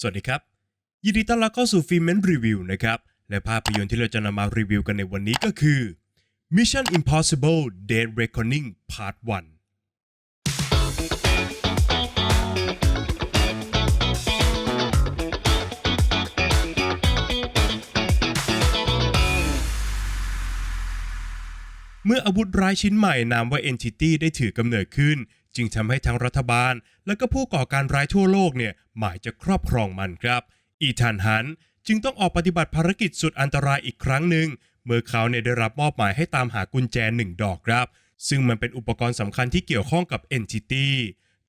สวัสดีครับ ยินดีต้อนรับเข้าสู่ฟิล์มเมนรีวิวนะครับ และภาพยนตร์ที่เราจะนำมารีวิวกันในวันนี้ก็คือ Mission Impossible Dead Reckoning Part 1เมื่ออาวุธร้ายชิ้นใหม่นามว่า Entity ได้ถือกำเนิดขึ้น จึงทำให้ทั้งรัฐบาล และก็ผู้ก่อการร้ายทั่วโลกเนี่ยหมายจะครอบครองมันครับ อีธานฮันจึงต้องออกปฏิบัติภารกิจสุดอันตรายอีกครั้งหนึ่งเมื่อเขาเนี่ยได้รับมอบหมายให้ตามหากุญแจหนึ่งดอกครับ ซึ่งมันเป็นอุปกรณ์สำคัญที่เกี่ยวข้องกับ Entity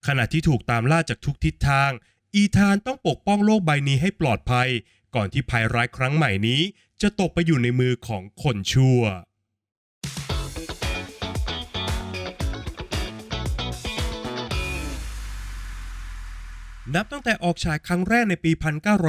ขณะที่ถูกตามล่าจากทุกทิศทาง อีธานต้องปกป้องโลกใบนี้ให้ปลอดภัย ก่อนที่ภัยร้ายครั้งใหม่นี้ จะตกไปอยู่ในมือของคนชั่ว นับตั้งแต่ออกฉายครั้งแรกในปี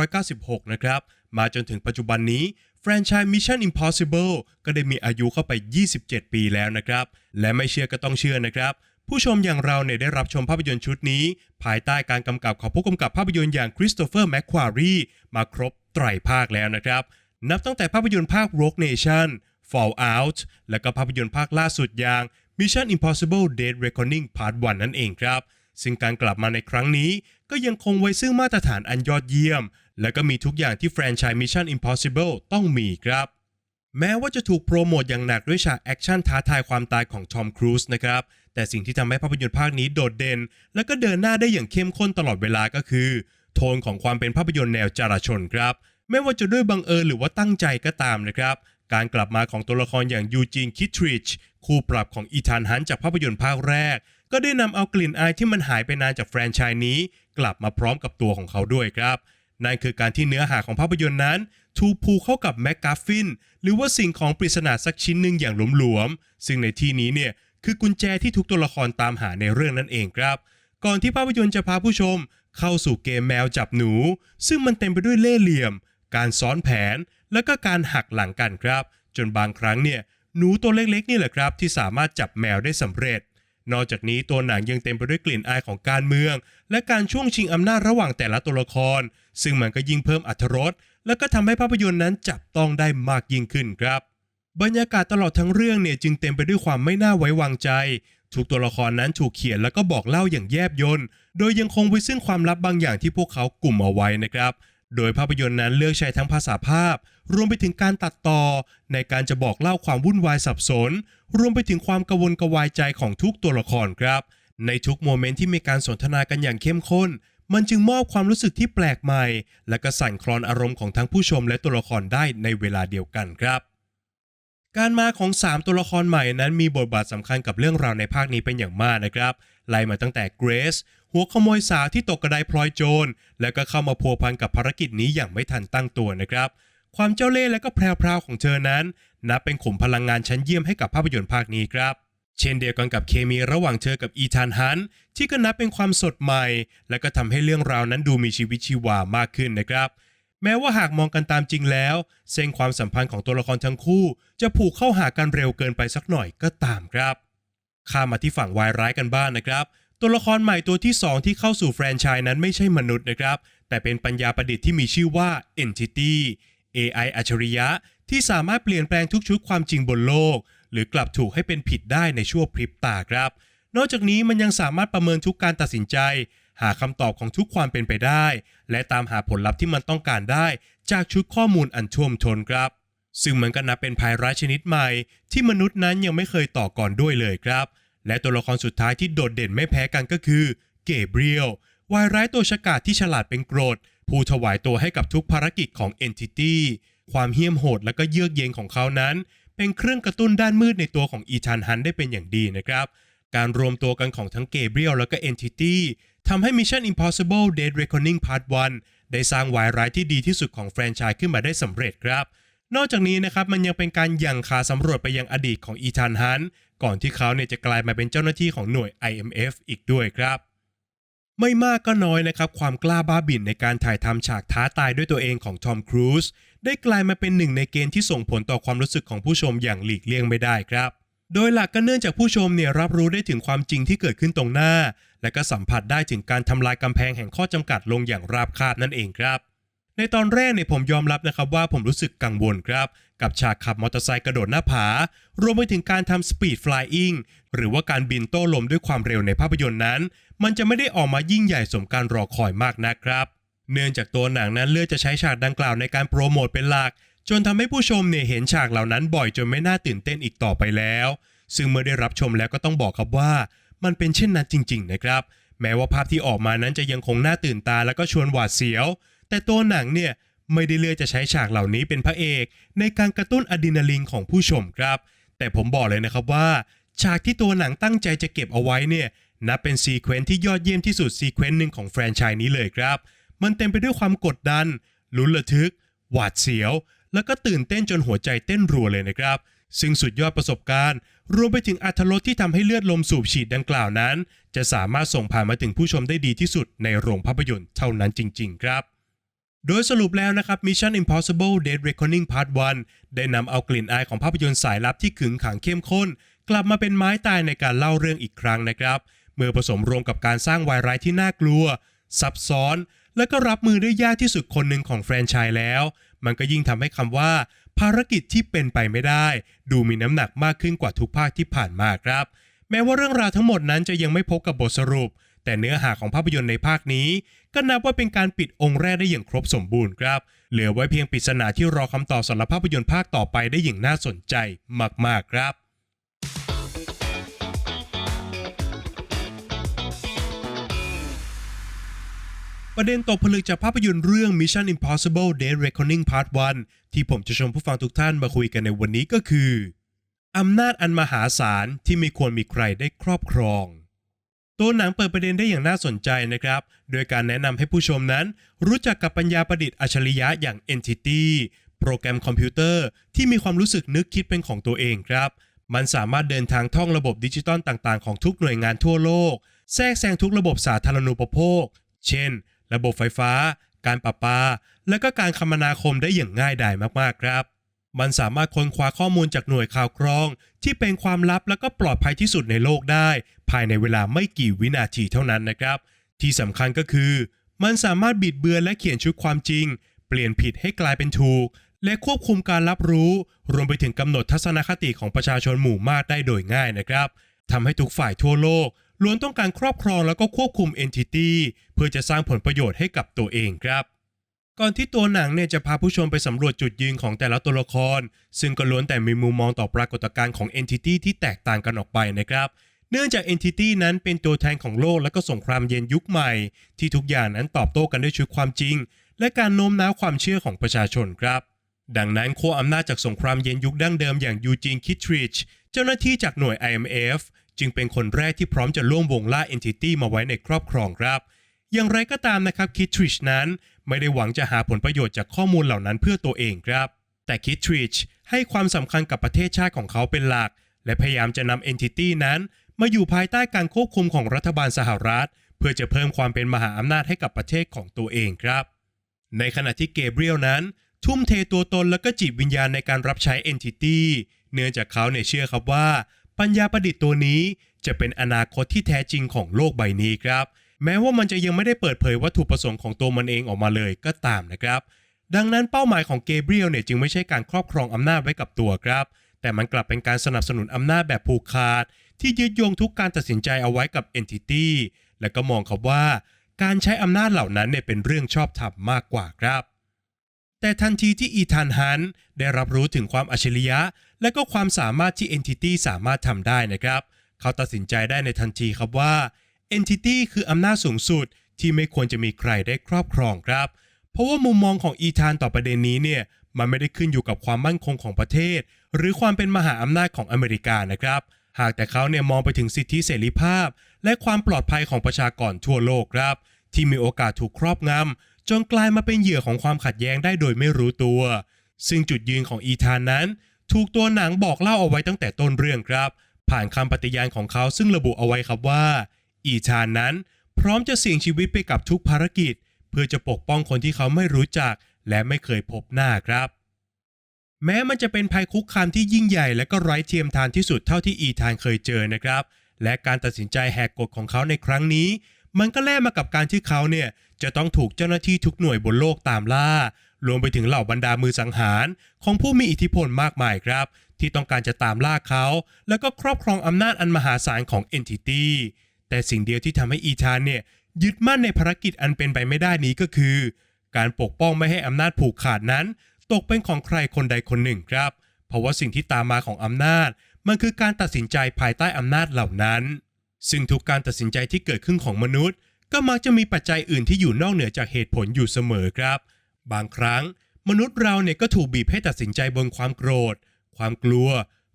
1996 นะครับ มาจนถึงปัจจุบันนี้ แฟรนไชส์ Mission Impossible ก็ได้มีอายุเข้าไป 27 ปีแล้วนะครับ และไม่เชื่อก็ต้องเชื่อนะครับ ผู้ชมอย่างเราเนี่ยได้รับชมภาพยนตร์ชุดนี้ ภายใต้การกำกับของผู้กำกับภาพยนตร์อย่างคริสโตเฟอร์แมคควารีมาครบไตรภาคแล้วนะครับ นับตั้งแต่ภาพยนตร์ภาค Rogue Nation Fallout และก็ภาพยนตร์ภาคล่าสุดอย่าง Mission Impossible Dead Reckoning Part 1 นั่นเองครับ ซึ่งการกลับมาในครั้งนี้ก็ยังคงไว้ซึ่งมาตรฐานอันยอดเยี่ยม และก็มีทุกอย่างที่แฟรนไชส์ Mission Impossible ต้องมีครับ แม้ว่าจะถูกโปรโมทอย่างหนักด้วยฉากแอคชั่นท้าทายความตายของทอมครูซนะครับ แต่สิ่งที่ทำให้ภาพยนตร์ภาคนี้โดดเด่น และก็เดินหน้าได้อย่างเข้มข้นตลอดเวลาก็คือ โทนของความเป็นภาพยนตร์แนวจราชนครับ ไม่ว่าจะด้วยบังเอิญหรือว่าตั้งใจก็ตามนะครับการกลับมาของตัวละครอย่างยูจีนคิทริชคู่ปรับของอีธานฮันจากภาพยนตร์ภาคแรก ก็ได้นำเอากลิ่นอายที่มันหายไปนานจากแฟรนไชส์นี้ กลับมาพร้อมกับตัวของเขาด้วยครับ นั่นคือการที่เนื้อหาของภาพยนตร์นั้นถูกผูกเข้ากับแมกกาฟินหรือว่าสิ่งของปริศนาสักชิ้นหนึ่งอย่างหลวมๆซึ่งในที่นี้เนี่ยคือกุญแจที่ทุกตัวละครตามหาในเรื่องนั่นเองครับ ก่อนที่ภาพยนตร์จะพาผู้ชม เข้าสู่เกมแมวจับหนู ซึ่งมันเต็มไปด้วยเล่ห์เหลี่ยม การซ้อนแผน และก็การหักหลังกันครับ จนบางครั้งเนี่ยหนูตัวเล็กๆนี่แหละครับ ที่สามารถจับแมวได้สำเร็จ นอกจากนี้ตัวหนังยังเต็มไปด้วยกลิ่นอายของการเมือง และการช่วงชิงอำนาจระหว่างแต่ละตัวละคร ซึ่งมันก็ยิ่งเพิ่มอรรถรสและก็ทำให้ภาพยนตร์นั้นจับต้องได้มากยิ่งขึ้นครับ บรรยากาศตลอดทั้งเรื่องเนี่ยจึงเต็มไปด้วยความไม่น่าไว้วางใจ ทุกตัวละครนั้นถูกเขียนแล้วก็บอกเล่าอย่างแยบยลโดยยังคงไว้ซึ่งความลับบางอย่างที่พวกเขากลุ่มเอาไว้นะครับ โดยภาพยนตร์นั้นเลือกใช้ทั้งภาษาภาพ รวมไปถึงการตัดต่อ ในการจะบอกเล่าความวุ่นวายสับสน รวมไปถึงความกระวนกวายใจของทุกตัวละครครับ ในทุกโมเมนต์ที่มีการสนทนากันอย่างเข้มข้น มันจึงมอบความรู้สึกที่แปลกใหม่ และก็สั่นคลอนอารมณ์ของทั้งผู้ชมและตัวละครได้ในเวลาเดียวกันครับการมาของ 3 ตัวละครใหม่นั้นมีบทบาทสำคัญกับเรื่องราวในภาคนี้เป็นอย่างมากนะครับ ไล่มาตั้งแต่เกรซ หัวขโมยสาวที่ตกกระไดพลอยโจร แล้วก็เข้ามาพัวพันกับภารกิจนี้อย่างไม่ทันตั้งตัวนะครับ ความเจ้าเล่ห์และก็แพรวๆของเธอนั้น นับเป็นขุมพลังงานชั้นเยี่ยมให้กับภาพยนตร์ภาคนี้ครับ เช่นเดียวกันกับเคมีระหว่างเธอกับอีธานฮันที่ก็นับเป็นความสดใหม่ และก็ทำให้เรื่องราวนั้นดูมีชีวิตชีวามากขึ้นนะครับแม้ว่าหากมองกันตามจริงแล้ว เส้นความสัมพันธ์ของตัวละครทั้งคู่ จะผูกเข้าหากันเร็วเกินไปสักหน่อยก็ตามครับ ข้ามาที่ฝั่งวายร้ายกันบ้างนะครับ ตัวละครใหม่ตัวที่ 2 ที่เข้าสู่แฟรนไชส์นั้นไม่ใช่มนุษย์นะครับ แต่เป็นปัญญาประดิษฐ์ที่มีชื่อว่า Entity AI อัจฉริยะ ที่สามารถเปลี่ยนแปลงทุกชุดความจริงบนโลก หรือกลับถูกให้เป็นผิดได้ในชั่วพริบตาครับ นอกจากนี้มันยังสามารถประเมินทุกการตัดสินใจ หาคำตอบของทุกความเป็นไปได้ และตามหาผลลัพธ์ที่มันต้องการได้ จากชุดข้อมูลอันท่วมท้นครับ ซึ่งมันก็นับเป็นภัยร้ายชนิดใหม่ ที่มนุษย์นั้นยังไม่เคยต่อก่อนด้วยเลยครับ และตัวละครสุดท้ายที่โดดเด่นไม่แพ้กันก็คือ เกเบรียลวายร้ายตัวฉกาจที่ฉลาดเป็นกรดผู้ถวายตัวให้กับทุกภารกิจของ Entity ความเหี้ยมโหดและก็เยือกเย็นของเขานั้น เป็นเครื่องกระตุ้นด้านมืดในตัวของอีธานฮันได้เป็นอย่างดีนะครับ การรวมตัวกันของทั้งเกเบรียลและก็ Entity ทำให้ Mission Impossible Dead Reckoning Part 1 ได้สร้างวายร้ายที่ดีที่สุดของแฟรนไชส์ขึ้นมาได้สำเร็จครับนอกจากนี้นะครับมันยังเป็นการยั่งขาสำรวจไปยังอดีตของอีธานฮัน ก่อนที่เขาเนี่ยจะกลายมาเป็นเจ้าหน้าที่ของหน่วย IMF อีกด้วยครับ ไม่มากก็น้อยนะครับ ความกล้าบ้าบิ่นในการถ่ายทำฉากท้าตายด้วยตัวเองของทอมครูซได้กลายมาเป็นหนึ่งในเกณฑ์ที่ส่งผลต่อความรู้สึกของผู้ชมอย่างหลีกเลี่ยงไม่ได้ครับโดยหลักก็เนื่องจากผู้ชมเนี่ยรับรู้ได้ถึงความจริงที่เกิดขึ้นตรงหน้า และก็สัมผัสได้ถึงการทำลายกำแพงแห่งข้อจำกัดลงอย่างราบคาบนั่นเองครับ ในตอนแรกเนี่ยผมยอมรับนะครับว่าผมรู้สึกกังวลครับ กับฉากขับมอเตอร์ไซค์กระโดดหน้าผา รวมไปถึงการทำสปีดฟลายอิงหรือว่าการบินโต้ลมด้วยความเร็วในภาพยนตร์นั้น มันจะไม่ได้ออกมายิ่งใหญ่สมการรอคอยมากนะครับ เนื่องจากตัวหนังนั้นเลือกจะใช้ฉากดังกล่าวในการโปรโมทเป็นหลัก จนทำให้ผู้ชมเนี่ยเห็นฉากเหล่านั้นบ่อยจนไม่น่าตื่นเต้นอีกต่อไปแล้ว ซึ่งเมื่อได้รับชมแล้วก็ต้องบอกครับว่า มันเป็นเช่นนั้นจริง ๆ นะครับ แม้ว่าภาพที่ออกมานั้นจะยังคงน่าตื่นตาแล้วก็ชวนหวาดเสียว แต่ตัวหนังเนี่ยไม่ได้เลือกจะใช้ฉากเหล่านี้เป็นพระเอก ในการกระตุ้นอะดรีนาลีนของผู้ชมครับ แต่ผมบอกเลยนะครับว่า ฉากที่ตัวหนังตั้งใจจะเก็บเอาไว้เนี่ยนับเป็นซีเควนซ์ที่ยอดเยี่ยมที่สุดซีเควนซ์หนึ่งของแฟรนไชส์นี้เลยครับ มันเต็มไปด้วยความกดดันลุ้นระทึก หวาดเสียว แล้วก็ตื่นเต้นจนหัวใจเต้นรัวเลยนะครับ ซึ่งสุดยอดประสบการณ์ รวมไปถึงอัธรสที่ทำให้เลือดลมสูบฉีดดังกล่าวนั้น จะสามารถส่งผ่านมาถึงผู้ชมได้ดีที่สุดในโรงภาพยนตร์เท่านั้นจริง ๆ ครับ โดยสรุปแล้วนะครับ Mission Impossible Dead Reckoning Part 1 ได้นำเอากลิ่นอายของภาพยนตร์สายลับที่ขึงขังเข้มข้น กลับมาเป็นไม้ตายในการเล่าเรื่องอีกครั้งนะครับ เมื่อผสมรวมกับการสร้างวายร้ายที่น่ากลัว ซับซ้อน และก็รับมือได้ยากที่สุดคนหนึ่งของแฟรนไชส์แล้ว มันก็ยิ่งทำให้คำว่า ภารกิจที่เป็นไปไม่ได้ ดูมีน้ำหนักมากขึ้นกว่าทุกภาคที่ผ่านมาครับ แม้ว่าเรื่องราวทั้งหมดนั้นจะยังไม่พบกับบทสรุป แต่เนื้อหาของภาพยนตร์ในภาคนี้ ก็นับว่าเป็นการปิดองค์แรกได้อย่างครบสมบูรณ์ครับ เหลือไว้เพียงปริศนาที่รอคำตอบสำหรับภาพยนตร์ภาคต่อไปได้อย่างน่าสนใจมากๆครับประเด็นตกผลึกจากภาพยนตร์เรื่อง Mission Impossible Dead Reckoning Part 1 ที่ผมจะชวนผู้ฟังทุกท่านมาคุยกันในวันนี้ก็คือ อำนาจอันมหาศาลที่ไม่ควรมีใครได้ครอบครอง ตัวหนังเปิดประเด็นได้อย่างน่าสนใจนะครับ โดยการแนะนำให้ผู้ชมนั้น รู้จักกับปัญญาประดิษฐ์อัจฉริยะอย่าง Entity โปรแกรมคอมพิวเตอร์ที่มีความรู้สึกนึกคิดเป็นของตัวเองครับ มันสามารถเดินทางท่องระบบดิจิตอลต่างๆ ของทุกหน่วยงานทั่วโลก แทรกแซงทุกระบบสาธารณูปโภค เช่น ระบบไฟฟ้า การประปา และก็การคมนาคมได้อย่างง่ายดายมากๆครับ มันสามารถค้นคว้าข้อมูลจากหน่วยข่าวกรอง ที่เป็นความลับและก็ปลอดภัยที่สุดในโลกได้ ภายในเวลาไม่กี่วินาทีเท่านั้นนะครับ ที่สำคัญก็คือ มันสามารถบิดเบือนและเขียนชุดความจริง เปลี่ยนผิดให้กลายเป็นถูก และควบคุมการรับรู้ รวมไปถึงกำหนดทัศนคติของประชาชนหมู่มากได้โดยง่ายนะครับทำให้ทุกฝ่ายทั่วโลกล้วนต้องการครอบครองแล้วก็ควบคุม Entity เพื่อจะสร้างผลประโยชน์ให้กับตัวเองครับ ก่อนที่ตัวหนังเนี่ยจะพาผู้ชมไปสำรวจจุดยืนของแต่ละตัวละคร ซึ่งก็ล้วนแต่มีมุมมองต่อปรากฏการณ์ของ Entity ที่แตกต่างกันออกไปนะครับ เนื่องจาก Entity นั้นเป็นตัวแทนของโลกและก็สงครามเย็นยุคใหม่ ที่ทุกอย่างนั้นตอบโต้กันด้วยชุดความจริง และการโน้มน้าวความเชื่อของประชาชนครับ ดังนั้นขั้วอำนาจจากสงครามเย็นยุคดั้งเดิมอย่างยูจีนคิทริชเจ้าหน้าที่จากหน่วย IMF จึงเป็นคนแรกที่พร้อมจะร่วมวงล่า Entity มาไว้ในครอบครองครับ อย่างไรก็ตามนะครับคิทริชนั้นไม่ได้หวังจะหาผลประโยชน์จากข้อมูลเหล่านั้นเพื่อตัวเองครับ แต่คิทริชให้ความสำคัญกับประเทศชาติของเขาเป็นหลัก และพยายามจะนำ Entity นั้นมาอยู่ภายใต้การควบคุมของรัฐบาลสหรัฐ เพื่อจะเพิ่มความเป็นมหาอำนาจให้กับประเทศของตัวเองครับ ในขณะที่เกเบรียลนั้น ทุ่มเทตัวตนและก็จิตวิญญาณในการรับใช้ Entity เนื่องจากเขาเนี่ยเชื่อครับว่า ปัญญาประดิษฐ์ตัวนี้จะเป็นอนาคตที่แท้จริงของโลกใบนี้ครับ แม้ว่ามันจะยังไม่ได้เปิดเผยวัตถุประสงค์ของตัวมันเองออกมาเลยก็ตามนะครับ ดังนั้นเป้าหมายของเกเบรียลเนี่ยจึงไม่ใช่การครอบครองอำนาจไว้กับตัวครับ แต่มันกลับเป็นการสนับสนุนอำนาจแบบผูกขาด ที่ยึดโยงทุกการตัดสินใจเอาไว้กับ Entity และก็มองครับว่า การใช้อำนาจเหล่านั้นเนี่ยเป็นเรื่องชอบธรรมมากกว่าครับแต่ทันทีที่อีธานฮันได้รับรู้ถึงความอัจฉริยะ และก็ความสามารถที่ Entity สามารถทำได้นะครับ เขาตัดสินใจได้ในทันทีครับว่า Entity คืออำนาจสูงสุดที่ไม่ควรจะมีใครได้ครอบครองครับ เพราะว่ามุมมองของอีธานต่อประเด็นนี้เนี่ยมันไม่ได้ขึ้นอยู่กับความมั่นคงของประเทศ หรือความเป็นมหาอำนาจของอเมริกานะครับ หากแต่เขาเนี่ยมองไปถึงสิทธิเสรีภาพ และความปลอดภัยของประชากรทั่วโลกครับ ที่มีโอกาสถูกครอบงำจนกลายมาเป็นเหยื่อของความขัดแย้งได้โดยไม่รู้ตัว ซึ่งจุดยืนของอีธานนั้น ถูกตัวหนังบอกเล่าเอาไว้ตั้งแต่ต้นเรื่องครับ ผ่านคำปฏิญาณของเขาซึ่งระบุเอาไว้ครับว่า อีธานนั้น พร้อมจะเสี่ยงชีวิตไปกับทุกภารกิจ เพื่อจะปกป้องคนที่เขาไม่รู้จัก และไม่เคยพบหน้าครับ แม้มันจะเป็นภัยคุกคามที่ยิ่งใหญ่และก็ไร้เทียมทานที่สุดเท่าที่อีธานเคยเจอนะครับ และการตัดสินใจแหกกฎของเขาในครั้งนี้ มันก็แลกมากับการที่เขาเนี่ยจะต้องถูกเจ้าหน้าที่ทุกหน่วยบนโลกตามล่ารวมไปถึงเหล่าบรรดามือสังหาร ของผู้มีอิทธิพลมากมายครับ ที่ต้องการจะตามล่าเขา แล้วก็ครอบครองอำนาจอันมหาศาลของ Entity แต่สิ่งเดียวที่ทำให้อีธานเนี่ยยึดมั่นในภารกิจอันเป็นไปไม่ได้นี้ก็คือ การปกป้องไม่ให้อำนาจผูกขาดนั้น ตกเป็นของใครคนใดคนหนึ่งครับ เพราะว่าสิ่งที่ตามมาของอำนาจ มันคือการตัดสินใจภายใต้อำนาจเหล่านั้น ซึ่งทุกการตัดสินใจที่เกิดขึ้นของมนุษย์ ก็มักจะมีปัจจัยอื่นที่อยู่นอกเหนือจากเหตุผลอยู่เสมอครับ บางครั้ง มนุษย์เราเนี่ยก็ถูกบีบให้ตัดสินใจบนความโกรธ ความกลัว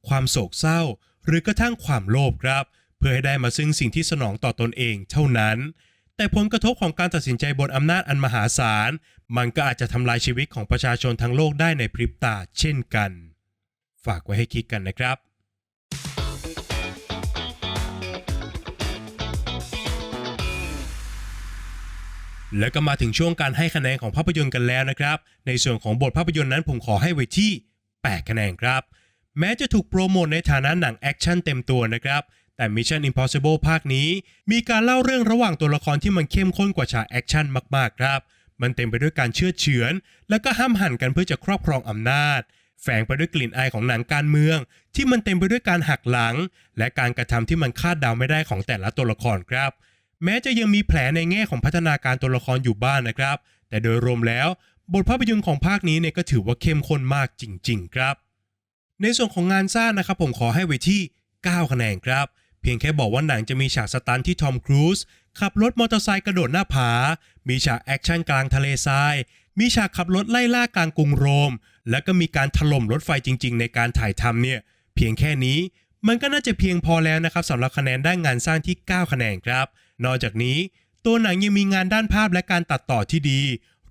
ความโศกเศร้า หรือกระทั่งความโลภครับ พื่อให้ได้มาซึ่งสิ่งที่สนองต่อตนเองเท่านั้น แต่ผลกระทบของการตัดสินใจบนอำนาจอันมหาศาล มันก็อาจจะทำลายชีวิตของประชาชนทั้งโลกได้ในพริบตาเช่นกัน ฝากไว้ให้คิดกันนะครับแล้วก็มาถึงช่วงการให้คะแนนของภาพยนตร์กันแล้วนะครับ ในส่วนของบทภาพยนตร์นั้นผมขอให้ไว้ที่ 8 คะแนนครับ แม้จะถูกโปรโมทในฐานะหนังแอคชั่นเต็มตัวนะครับ แต่ Mission Impossible ภาคนี้ มีการเล่าเรื่องระหว่างตัวละครที่มันเข้มข้นกว่าฉากแอคชั่นมากๆครับ มันเต็มไปด้วยการเชื่อเฉือน และก็ห้ามหันกันเพื่อจะครอบครองอำนาจ แฝงไปด้วยกลิ่นอายของหนังการเมือง ที่มันเต็มไปด้วยการหักหลัง และการกระทำที่มันคาดเดาไม่ได้ของแต่ละตัวละครครับ แม้จะยังมีแผลในแง่ของพัฒนาการตัวละครอยู่บ้างนนะครับ แต่โดยรวมแล้วบทภาพยนตร์ของภาคนี้เนี่ยก็ถือว่าเข้มข้นมากจริง ๆ ครับ ในส่วนของงานสร้างนะครับผมขอให้ไว้ที่ 9 คะแนนครับ เพียงแค่บอกว่าหนังจะมีฉากสตันที่ทอมครูซขับรถมอเตอร์ไซค์กระโดดหน้าผา มีฉากแอคชั่นกลางทะเลทราย มีฉากขับรถไล่ล่ากลางกรุงโรม แล้วก็มีการถล่มรถไฟจริง ๆ ในการถ่ายทำเนี่ย เพียงแค่นี้ มันก็น่าจะเพียงพอแล้วนะครับสำหรับคะแนนด้านงานสร้างที่ 9 คะแนนครับ นอกจากนี้ ตัวหนังยังมีงานด้านภาพและการตัดต่อที่ดี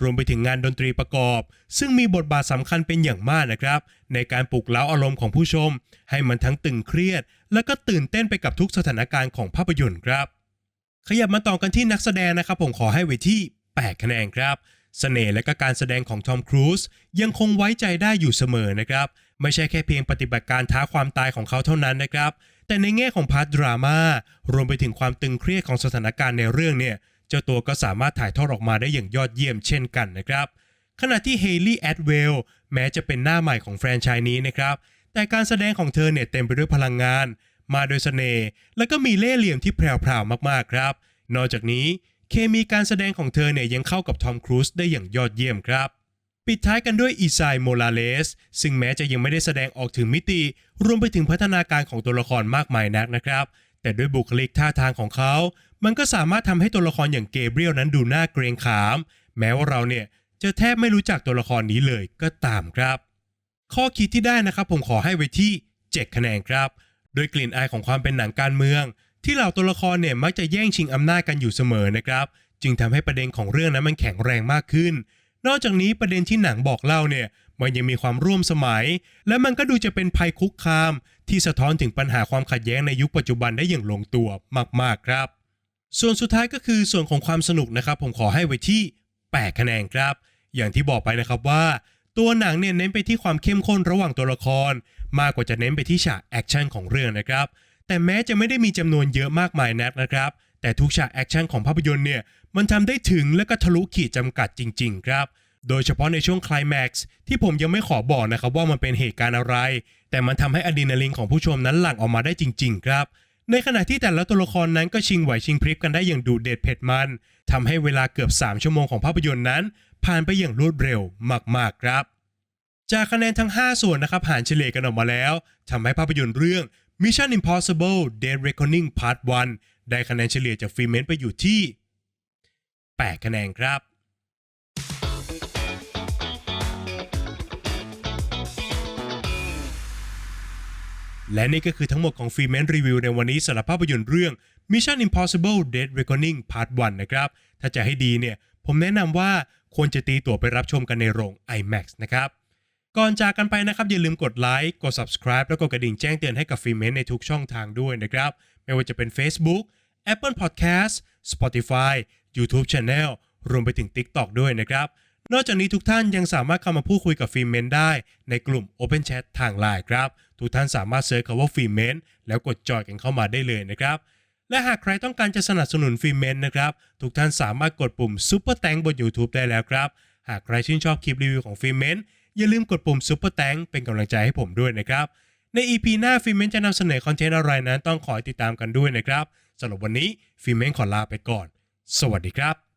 รวมไปถึงงานดนตรีประกอบ ซึ่งมีบทบาทสำคัญเป็นอย่างมากนะครับ ในการปลุกเร้าอารมณ์ของผู้ชม ให้มันทั้งตึงเครียด และก็ตื่นเต้นไปกับทุกสถานการณ์ของภาพยนตร์ครับ ขยับมาต่อกันที่นักแสดงนะครับ ผมขอให้ไว้ที่ 8 คะแนนครับเสน่ห์และก็การแสดงของทอมครูซยังคงไว้ใจได้อยู่เสมอนะครับ ไม่ใช่แค่เพียงปฏิบัติการท้าความตายของเขาเท่านั้นนะครับ แต่ในแง่ของพาร์ทดราม่ารวมไปถึงความตึงเครียดของสถานการณ์ในเรื่องเนี่ย เจ้าตัวก็สามารถถ่ายทอดออกมาได้อย่างยอดเยี่ยมเช่นกันนะครับ ขณะที่เฮลี่แอดเวลแม้จะเป็นหน้าใหม่ของแฟรนไชส์นี้นะครับ แต่การแสดงของเธอเนี่ยเต็มไปด้วยพลังงาน มาโดยเสน่ห์และก็มีเล่ห์เหลี่ยมที่แพรวๆมากๆครับ นอกจากนี้เคมีการแสดงของเธอเนี่ยยังเข้ากับทอมครูซได้อย่างยอดเยี่ยมครับปิดท้ายกันด้วยอีไซโมลาเลสซึ่งแม้จะยังไม่ได้แสดงออกถึงมิติ รวมไปถึงพัฒนาการของตัวละครมากมายนักนะครับ แต่ด้วยบุคลิกท่าทางของเขา มันก็สามารถทำให้ตัวละครอย่างเกเบรียลนั้นดูน่าเกรงขาม แม้ว่าเราเนี่ยจะแทบไม่รู้จักตัวละครนี้เลยก็ตามครับ ข้อคิดที่ได้นะครับผมขอให้ไว้ที่ 7 คะแนนครับ โดยกลิ่นอายของความเป็นหนังการเมือง ที่เหล่าตัวละครเนี่ยมักจะแย่งชิงอำนาจกันอยู่เสมอนะครับ จึงทำให้ประเด็นของเรื่องนั้นมันแข็งแรงมากขึ้น นอกจากนี้ประเด็นที่หนังบอกเล่าเนี่ยมันยังมีความร่วมสมัย และมันก็ดูจะเป็นภัยคุกคาม ที่สะท้อนถึงปัญหาความขัดแย้งในยุคปัจจุบันได้อย่างลงตัวมากๆครับ ส่วนสุดท้ายก็คือส่วนของความสนุกนะครับ ผมขอให้ไว้ที่8คะแนนครับ อย่างที่บอกไปนะครับว่า ตัวหนังเนี่ยเน้นไปที่ความเข้มข้นระหว่างตัวละคร มากกว่าจะเน้นไปที่ฉากแอคชั่นของเรื่องนะครับ แต่แม้จะไม่ได้มีจำนวนเยอะมากมายนักนะครับ แต่ทุกฉากแอคชั่นของภาพยนตร์เนี่ยมันทำได้ถึงและก็ทะลุขีดจำกัดจริง ๆ ครับ โดยเฉพาะในช่วงคลแม็กซ์ที่ผมยังไม่ขอบอกนะครับว่ามันเป็นเหตุการณ์อะไร แต่มันทำให้อะดรีนาลินของผู้ชมนั้นหลั่งออกมาได้จริง ๆ ครับ ในขณะที่แต่ละตัวละครนั้นก็ชิงไหวชิงพริบกันได้อย่างดูเด็ดเผ็ดมันทำให้เวลาเกือบ 3 ชั่วโมงของภาพยนตร์นั้น ผ่านไปอย่างรวดเร็วมากๆครับ จากคะแนนทั้ง 5 ส่วนนะครับหารเฉลี่ยกันออกมาแล้วทำให้ภาพยนตร์เรื่อง Mission Impossible Dead Reckoning Part 1 ได้คะแนนเฉลี่ยจากฟรีเมนต์ไปอยู่ที่ 8 คะแนนครับ และนี่ก็คือทั้งหมดของฟรีแมนรีวิวในวันนี้สำหรับภาพยนตร์เรื่อง Mission Impossible Dead Reckoning Part 1 นะครับ ถ้าจะให้ดีเนี่ย ผมแนะนำว่าควรจะตีตั๋วไปรับชมกันในโรง IMAX นะครับ ก่อนจากกันไปนะครับ อย่าลืมกดไลค์กด subscribe แล้วก็กระดิ่งแจ้งเตือนให้กับฟรีเมนในทุกช่องทางด้วยนะครับ ไม่ว่าจะเป็น Facebook Apple Podcast Spotify YouTube Channel รวมไปถึง TikTok ด้วยนะครับ นอกจากนี้ทุกท่านยังสามารถเข้ามาพูดคุยกับฟิล์มเมนได้ ในกลุ่ม Open Chat ทางไลน์ครับ ทุกท่านสามารถเซิร์ชคำว่าฟิล์มเมนแล้วกดจอยกันเข้ามาได้เลยนะครับ และหากใครต้องการจะสนับสนุนฟิล์มเมนนะครับ ทุกท่านสามารถกดปุ่ม Super Thank บน YouTube ได้แล้วครับ หากใครชื่นชอบคลิปรีวิวของฟิล์มเมนอย่าลืมกดปุ่ม Super Thank เป็นกำลังใจให้ผมด้วยนะครับ ใน EP หน้าฟิล์มเมนจะนำเสนอคอนเทนต์อะไรนั้นต้องขอติดตามกันด้วยนะครับสำหรับวันนี้ฟิล์มเมนขอลาไปก่อน สวัสดีครับ